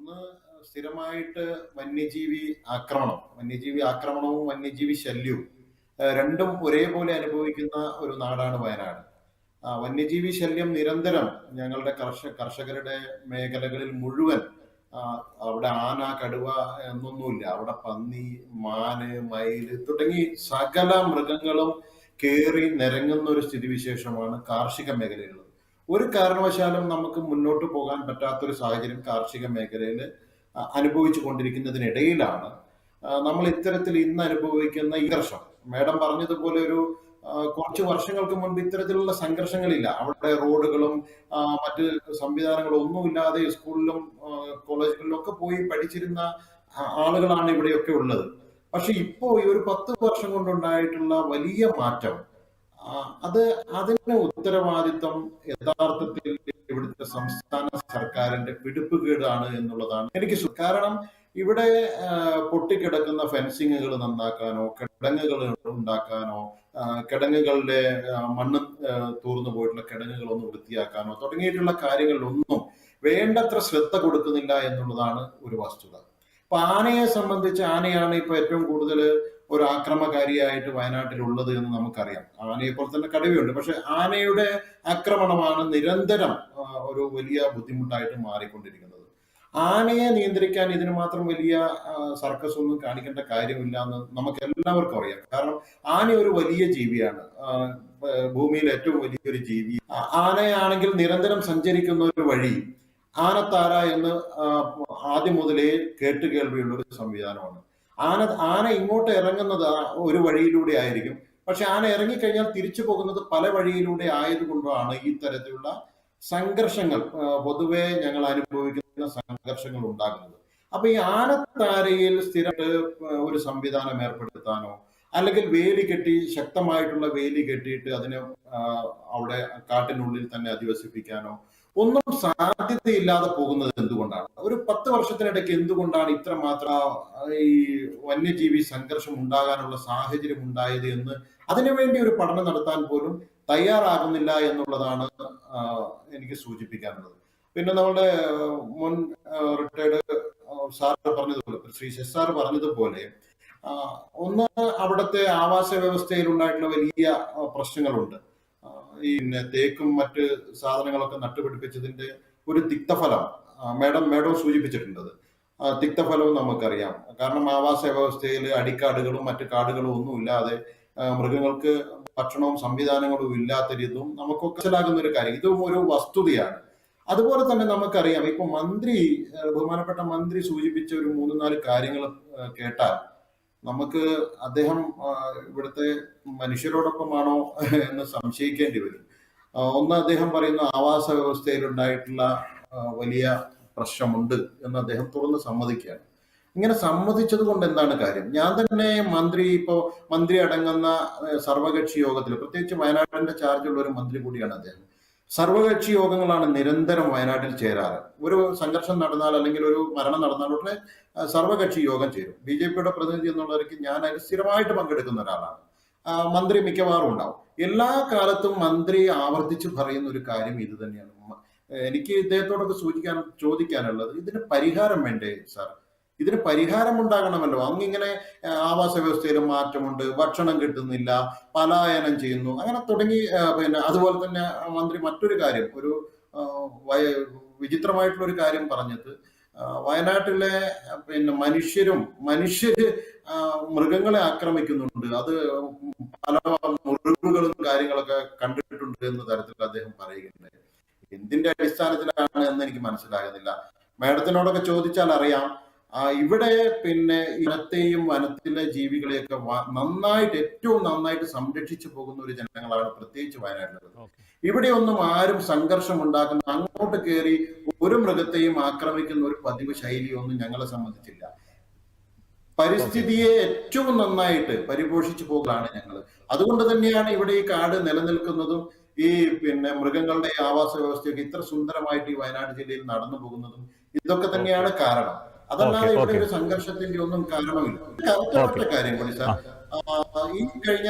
ഒന്ന് സ്ഥിരമായിട്ട് വന്യജീവി ആക്രമണം വന്യജീവി ആക്രമണവും വന്യജീവി ശല്യവും രണ്ടും ഒരേപോലെ അനുഭവിക്കുന്ന ഒരു നാടാണ് വയനാട്. വന്യജീവി ശല്യം നിരന്തരം ഞങ്ങളുടെ കർഷക കർഷകരുടെ മേഖലകളിൽ മുഴുവൻ അവിടെ ആന കടുവ എന്നൊന്നുമില്ല. അവിടെ പന്നി മാന് മയിൽ തുടങ്ങി സകല മൃഗങ്ങളും കേറി നിരങ്ങുന്ന ഒരു സ്ഥിതിവിശേഷമാണ് കാർഷിക മേഖലയിലുള്ളത്. ഒരു കാരണവശാലും നമുക്ക് മുന്നോട്ട് പോകാൻ പറ്റാത്തൊരു സാഹചര്യം കാർഷിക മേഖലയിൽ അനുഭവിച്ചു കൊണ്ടിരിക്കുന്നതിനിടയിലാണ്. നമ്മൾ ഇത്തരത്തിൽ ഇന്ന് അനുഭവിക്കുന്ന ഈ വർഷം മേഡം പറഞ്ഞതുപോലെ ഒരു കുറച്ച് വർഷങ്ങൾക്ക് മുൻപ് ഇത്തരത്തിലുള്ള സംഘർഷങ്ങളില്ല. അവിടെ റോഡുകളും മറ്റ് സംവിധാനങ്ങളും ഒന്നുമില്ലാതെ സ്കൂളിലും കോളേജുകളിലും ഒക്കെ പോയി പഠിച്ചിരുന്ന ആളുകളാണ് ഇവിടെയൊക്കെ ഉള്ളത്. പക്ഷെ ഇപ്പോ ഈ ഒരു പത്ത് വർഷം കൊണ്ടുണ്ടായിട്ടുള്ള വലിയ മാറ്റം അത് അതിന് ഉത്തരവാദിത്വം യഥാർത്ഥത്തിൽ ഇവിടുത്തെ സംസ്ഥാന സർക്കാരിന്റെ പിടിപ്പുകേടാണ് എന്നുള്ളതാണ് എനിക്ക് കാരണം ഇവിടെ പൊട്ടിക്കിടക്കുന്ന ഫെൻസിങ്ങുകൾ നന്നാക്കാനോ കിടങ്ങുകൾ ഉണ്ടാക്കാനോ കിടങ്ങുകളുടെ മണ്ണ് തൂർന്നു പോയിട്ടുള്ള കിടങ്ങുകൾ ഒന്ന് വൃത്തിയാക്കാനോ തുടങ്ങിയിട്ടുള്ള കാര്യങ്ങളിലൊന്നും വേണ്ടത്ര ശ്രദ്ധ കൊടുക്കുന്നില്ല എന്നുള്ളതാണ് ഒരു വസ്തുത. അപ്പൊ ആനയെ സംബന്ധിച്ച് ആനയാണ് ഇപ്പൊ ഏറ്റവും കൂടുതൽ ഒരു ആക്രമകാരിയായിട്ട് വയനാട്ടിലുള്ളത് എന്ന് നമുക്കറിയാം. ആനയെ പോലെ തന്നെ കടുവയുണ്ട്. പക്ഷെ ആനയുടെ ആക്രമണമാണ് നിരന്തരം ഒരു വലിയ ബുദ്ധിമുട്ടായിട്ട് മാറിക്കൊണ്ടിരിക്കുന്നത്. ആനയെ നിയന്ത്രിക്കാൻ ഇതിന് മാത്രം വലിയ സർക്കസ് ഒന്നും കാണിക്കേണ്ട കാര്യമില്ല എന്ന് നമുക്ക് എല്ലാവർക്കും അറിയാം. കാരണം ആന ഒരു വലിയ ജീവിയാണ്. ഭൂമിയിൽ ഏറ്റവും വലിയൊരു ജീവി. ആനയാണെങ്കിൽ നിരന്തരം സഞ്ചരിക്കുന്ന ഒരു വഴി ആനത്താര എന്ന് ആദ്യം മുതലേ കേട്ടുകേൾവിയുള്ള ഒരു സംവിധാനമാണ്. ആന ആന ഇങ്ങോട്ട് ഇറങ്ങുന്നത് ഒരു വഴിയിലൂടെ ആയിരിക്കും. പക്ഷെ ആന ഇറങ്ങിക്കഴിഞ്ഞാൽ തിരിച്ചു പോകുന്നത് പല വഴിയിലൂടെ ആയതുകൊണ്ടാണ് ഈ തരത്തിലുള്ള സംഘർഷങ്ങൾ പൊതുവേ ഞങ്ങൾ അനുഭവിക്കുന്ന സംഘർഷങ്ങൾ ഉണ്ടാകുന്നത്. അപ്പൊ ഈ ആനത്താരയിൽ സ്ഥിരമായിട്ട് ഒരു സംവിധാനം ഏർപ്പെടുത്താനോ അല്ലെങ്കിൽ വേലി കെട്ടി ശക്തമായിട്ടുള്ള വേലി കെട്ടിയിട്ട് അതിനെ അവിടെ കാട്ടിനുള്ളിൽ തന്നെ അധിവസിപ്പിക്കാനോ ഒന്നും സാധ്യതയില്ലാതെ പോകുന്നത് എന്തുകൊണ്ടാണ്? ഒരു പത്ത് വർഷത്തിനിടയ്ക്ക് എന്തുകൊണ്ടാണ് ഇത്രമാത്രം ഈ വന്യജീവി സംഘർഷം ഉണ്ടാകാനുള്ള സാഹചര്യം ഉണ്ടായത് എന്ന് അതിനുവേണ്ടി ഒരു പഠനം നടത്താൻ പോലും തയ്യാറാകുന്നില്ല എന്നുള്ളതാണ് എനിക്ക് സൂചിപ്പിക്കാനുള്ളത്. പിന്നെ നമ്മുടെ മുൻ റിട്ടയർഡ് സാർ പറഞ്ഞതുപോലെ ശ്രീ ശെസ് സാർ പറഞ്ഞതുപോലെ ഒന്ന് അവിടുത്തെ ആവാസ വ്യവസ്ഥയിൽ ഉണ്ടായിട്ടുള്ള വലിയ പ്രശ്നങ്ങളുണ്ട് ഈ തേക്കും മറ്റ് സാധനങ്ങളൊക്കെ നട്ടുപിടിപ്പിച്ചതിന്റെ ഒരു തിക്തഫലം മേഡം മേഡം സൂചിപ്പിച്ചിട്ടുണ്ടത്. ആ, തിക്തഫലവും നമുക്കറിയാം. കാരണം ആവാസ വ്യവസ്ഥയിൽ അടിക്കാടുകളും മറ്റ് കാടുകളും ഒന്നും ഇല്ലാതെ മൃഗങ്ങൾക്ക് ഭക്ഷണവും സംവിധാനങ്ങളും ഇല്ലാത്ത രീതിയും നമുക്കൊക്കെ മനസ്സിലാകുന്ന ഒരു കാര്യം. ഇതും ഒരു വസ്തുതയാണ്. അതുപോലെ തന്നെ നമുക്കറിയാം ഇപ്പൊ മന്ത്രി ബഹുമാനപ്പെട്ട മന്ത്രി സൂചിപ്പിച്ച ഒരു മൂന്ന് നാല് കാര്യങ്ങൾ കേട്ടാൽ നമുക്ക് അദ്ദേഹം ഇവിടുത്തെ മനുഷ്യരോടൊപ്പമാണോ എന്ന് സംശയിക്കേണ്ടി വരും. ഒന്ന് അദ്ദേഹം പറയുന്ന ആവാസ വ്യവസ്ഥയിൽ ഉണ്ടായിട്ടുള്ള വലിയ പ്രശ്നമുണ്ട് എന്ന് അദ്ദേഹം തുറന്ന് സമ്മതിക്കുകയാണ്. ഇങ്ങനെ സമ്മതിച്ചത് കൊണ്ട് എന്താണ് കാര്യം? ഞാൻ തന്നെ മന്ത്രി ഇപ്പോ മന്ത്രി അടങ്ങുന്ന സർവകക്ഷി യോഗത്തിൽ പ്രത്യേകിച്ച് വയനാടിന്റെ ചാർജുള്ള ഒരു മന്ത്രി കൂടിയാണ് അദ്ദേഹം. സർവകക്ഷി യോഗങ്ങളാണ് നിരന്തരം വയനാട്ടിൽ ചേരാറ്. ഒരു സംഘർഷം നടന്നാൽ അല്ലെങ്കിൽ ഒരു മരണം നടന്നാൽ ഉടനെ സർവകക്ഷി യോഗം ചേരും. ബി ജെ പിയുടെ പ്രതിനിധി എന്നുള്ളവർക്ക് ഞാൻ അതിൽ സ്ഥിരമായിട്ട് പങ്കെടുക്കുന്ന ഒരാളാണ്. മന്ത്രി മിക്കവാറും ഉണ്ടാവും. എല്ലാ കാലത്തും മന്ത്രി ആവർത്തിച്ച് പറയുന്ന ഒരു കാര്യം ഇത് തന്നെയാണ്. എനിക്ക് ഇദ്ദേഹത്തോടൊക്കെ സൂചിക്കാൻ ചോദിക്കാനുള്ളത് ഇതിന് പരിഹാരം വേണ്ടേ സാർ? ഇതിന് പരിഹാരം ഉണ്ടാകണമല്ലോ അങ്ങിങ്ങനെ ഇങ്ങനെ ആവാസ വ്യവസ്ഥയിൽ മാറ്റമുണ്ട് ഭക്ഷണം കിട്ടുന്നില്ല പലായനം ചെയ്യുന്നു അങ്ങനെ തുടങ്ങി പിന്നെ അതുപോലെ തന്നെ മന്ത്രി മറ്റൊരു കാര്യം ഒരു വിചിത്രമായിട്ടുള്ള ഒരു കാര്യം പറഞ്ഞത്. വയനാട്ടിലെ പിന്നെ മനുഷ്യരും മനുഷ്യര് മൃഗങ്ങളെ ആക്രമിക്കുന്നുണ്ട്. അത് പല മുറിവുകളും കാര്യങ്ങളൊക്കെ കണ്ടിട്ടുണ്ട് എന്ന തരത്തിൽ അദ്ദേഹം പറയുകയുണ്ടായി. എന്തിന്റെ അടിസ്ഥാനത്തിലാണ് എന്ന് എനിക്ക് മനസ്സിലാകുന്നില്ല. മാഡത്തിനോടൊക്കെ ചോദിച്ചാൽ അറിയാം. ഇവിടെ പിന്നെ ഇടത്തെയും വനത്തിലെ ജീവികളെയൊക്കെ നന്നായിട്ട് ഏറ്റവും നന്നായിട്ട് സംരക്ഷിച്ചു പോകുന്ന ഒരു ജനങ്ങളാണ് പ്രത്യേകിച്ച് വയനാട്ടിലുള്ളത്. ഇവിടെ ഇവിടെയൊന്നും ആരും സംഘർഷം ഉണ്ടാക്കുന്ന അങ്ങോട്ട് കയറി ഒരു മൃഗത്തെയും ആക്രമിക്കുന്ന ഒരു പതിവ് ശൈലിയൊന്നും ഞങ്ങളെ സംബന്ധിച്ചില്ല. പരിസ്ഥിതിയെ ഏറ്റവും നന്നായിട്ട് പരിപോഷിച്ചു പോകുകയാണ് ഞങ്ങൾ അതുകൊണ്ട് തന്നെയാണ് ഇവിടെ ഈ കാട് നിലനിൽക്കുന്നതും ഈ പിന്നെ മൃഗങ്ങളുടെ ആവാസ വ്യവസ്ഥയൊക്കെ ഇത്ര സുന്ദരമായിട്ട് ഈ വയനാട് ജില്ലയിൽ നടന്നു പോകുന്നതും ഇതൊക്കെ തന്നെയാണ് കാരണം. അതല്ലാതെ ഇവിടെ. ഒരു സംഘർഷത്തിന്റെ ഒന്നും കാരണമില്ല. കറുത്തപ്പെട്ട കാര്യം കൂടി സാർ. ഈ കഴിഞ്ഞ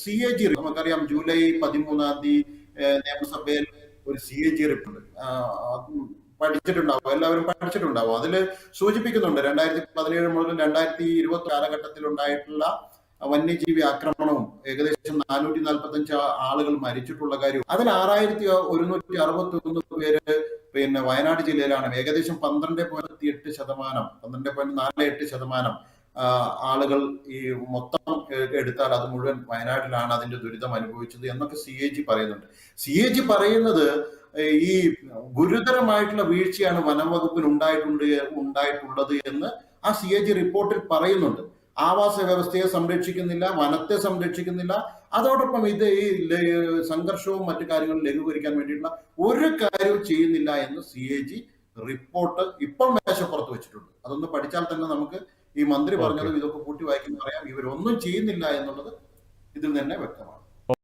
സി എ ജി നമുക്കറിയാം ജൂലൈ പതിമൂന്നാം തീയതി നിയമസഭയിൽ ഒരു സി എ ജി റിപ്പോർട്ട് പഠിച്ചിട്ടുണ്ടാവും. എല്ലാവരും പഠിച്ചിട്ടുണ്ടാവും. അതിൽ സൂചിപ്പിക്കുന്നുണ്ട് രണ്ടായിരത്തി പതിനേഴ് മുതൽ രണ്ടായിരത്തി ഇരുപത്തി കാലഘട്ടത്തിൽ ഉണ്ടായിട്ടുള്ള വന്യജീവി ആക്രമണവും ഏകദേശം നാനൂറ്റി നാൽപ്പത്തി അഞ്ച് ആളുകൾ മരിച്ചിട്ടുള്ള കാര്യവും അതിൽ ആറായിരത്തി ഒരുന്നൂറ്റി അറുപത്തി ഒന്ന് പേര് പിന്നെ വയനാട് ജില്ലയിലാണ് ഏകദേശം പന്ത്രണ്ട് പോയിന്റ് എട്ട് ശതമാനം പന്ത്രണ്ട് പോയിന്റ് നാല് എട്ട് ശതമാനം ആളുകൾ ഈ മൊത്തം എടുത്താൽ അത് മുഴുവൻ വയനാട്ടിലാണ് അതിന്റെ ദുരിതം അനുഭവിച്ചത് എന്നൊക്കെ സി എ ജി പറയുന്നുണ്ട്. സി എ ജി പറയുന്നത് ഈ ഗുരുതരമായിട്ടുള്ള വീഴ്ചയാണ് വനംവകുപ്പിന് ഉണ്ടായിട്ടുണ്ട് ഉണ്ടായിട്ടുള്ളത് എന്ന് ആ സി എ ജി റിപ്പോർട്ടിൽ പറയുന്നുണ്ട്. ആവാസ വ്യവസ്ഥയെ സംരക്ഷിക്കുന്നില്ല വനത്തെ സംരക്ഷിക്കുന്നില്ല. അതോടൊപ്പം ഇത് ഈ സംഘർഷവും മറ്റു കാര്യങ്ങളും ലഘൂകരിക്കാൻ വേണ്ടിയിട്ടുള്ള ഒരു കാര്യവും ചെയ്യുന്നില്ല എന്ന് സി എ ജി റിപ്പോർട്ട് ഇപ്പം മേശപ്പുറത്ത് വെച്ചിട്ടുണ്ട്. അതൊന്ന് പഠിച്ചാൽ തന്നെ നമുക്ക് ഈ മന്ത്രി പറഞ്ഞതും ഇതൊക്കെ കൂട്ടി വായിക്കുന്ന പറയാം. ഇവരൊന്നും ചെയ്യുന്നില്ല എന്നുള്ളത് ഇതിൽ തന്നെ വ്യക്തമാണ്.